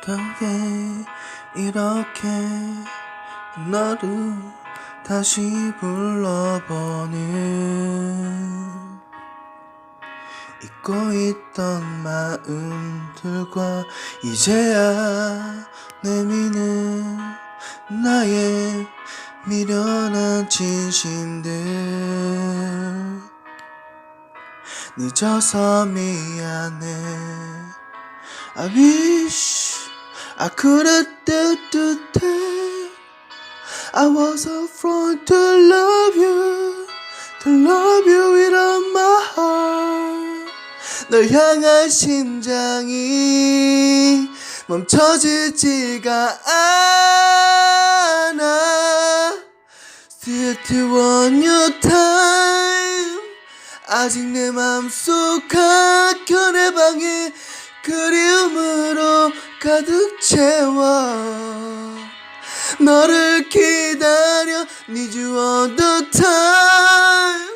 어떻게 이렇게 너를 다시 불러보는 잊고 있던 마음들과 이제야 내미는 나의 미련한 진심들. 늦어서 미안해. I wish I could have done today I was afraid to love you To love you with all my heart 널 향한 심장이 멈춰지지가 않아 Still to want your time 아직 내 맘속 한켠의 방에 그리움으로 가득 채워 너를 기다려 Need you all the time.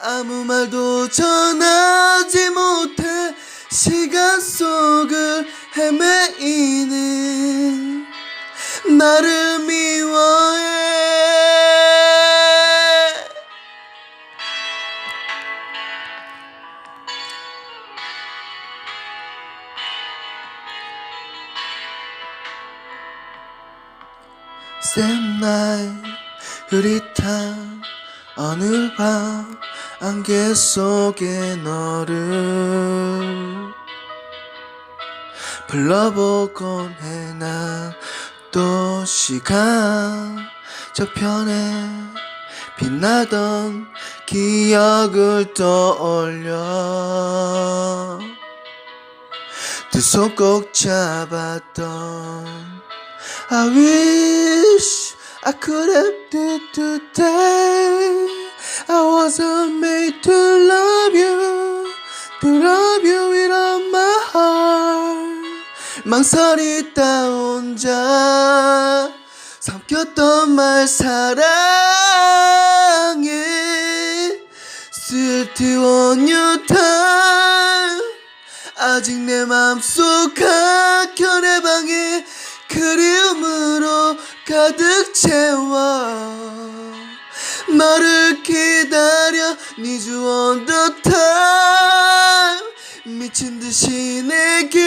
아무 말도 전하지 못해 시간 속을 헤매이는 나를 Night 흐릿한 어느 밤 안개 속에 너를 불러보곤 해난 또 시간 저편에 빛나던 기억을 떠올려. 두 손 꼭 잡았던 I wish I could have did today. I wasn't made to love you, to love you with all my heart. 망설이 다 혼자 삼켰던 말 사랑해. Still on your time. 아직 내 맘속 한켠의 방에 그리움으로 가득 채워 너를 기다려 Need you all the time 미친 듯이 내게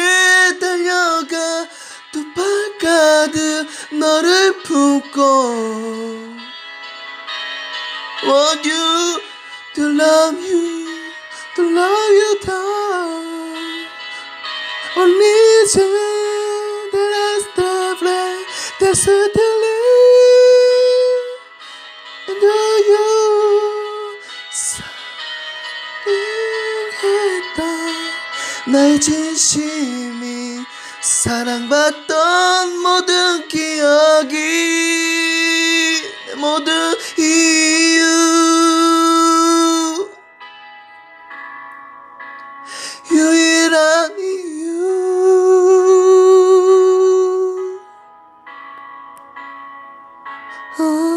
달려가 두팔 가득 너를 품고 Want you to love you to love you down life that's what to live and do you 사랑했던 나의 진심이 사랑받던 모든 모든 Oh.